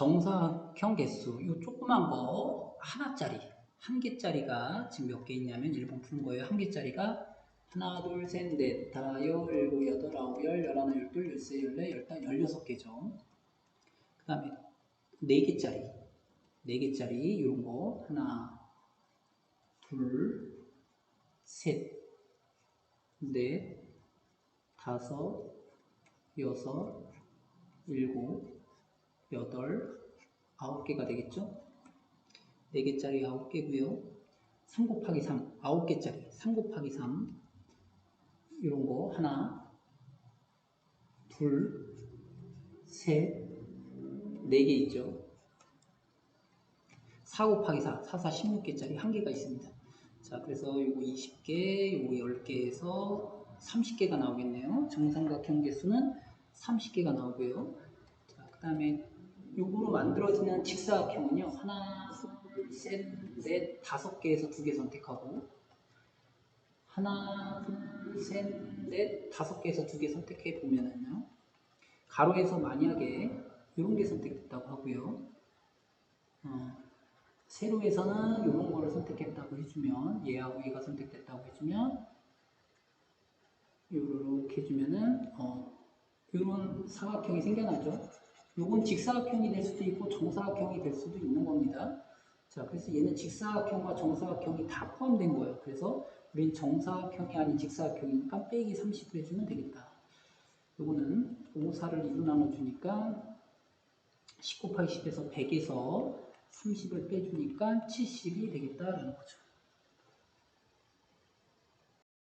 정사각형 개수 이 조그만 거 하나짜리 한 개짜리가 지금 몇 개 있냐면 1번 푸는 거예요. 한 개짜리가 하나, 둘, 셋, 넷, 다, 여, 일곱, 여덟, 아홉, 열, 열하나, 열둘, 열세, 열네, 열다, 열여섯 개죠. 그 다음에 네 개짜리, 네 개짜리 이런 거 하나, 둘, 셋, 넷, 다섯, 여섯, 일곱, 여덟, 아홉 개가 되겠죠? 네 개짜리 아홉 개고요. 3 곱하기 3, 아홉 개짜리 3 곱하기 3 이런 거 하나, 둘, 셋, 네개 있죠. 4 곱하기 4, 4, 4, 16개짜리 한 개가 있습니다. 자, 그래서 요거 20개, 요거 10개에서 30개가 나오겠네요. 정삼각형 개수는 30개가 나오고요. 자, 그 다음에 요거로 만들어지는 직사각형은요. 하나, 둘, 셋, 넷, 다섯 개에서 두 개 선택하고 하나, 둘, 셋, 넷, 다섯 개에서 두 개 선택해 보면은요. 가로에서 만약에 이런 게 선택됐다고 하고요. 어, 세로에서는 이런 거를 선택했다고 해주면 얘하고 얘가 선택됐다고 해주면 이렇게 해주면은 어, 이런 사각형이 생겨나죠. 요건 직사각형이 될 수도 있고 정사각형이 될 수도 있는 겁니다. 자, 그래서 얘는 직사각형과 정사각형이 다 포함된 거예요. 그래서 우린 정사각형이 아닌 직사각형이니까 빼기 30을 해주면 되겠다. 요거는 5, 4를 2로 나눠주니까 10 곱하기 10에서 100에서 30을 빼주니까 70이 되겠다라는 거죠.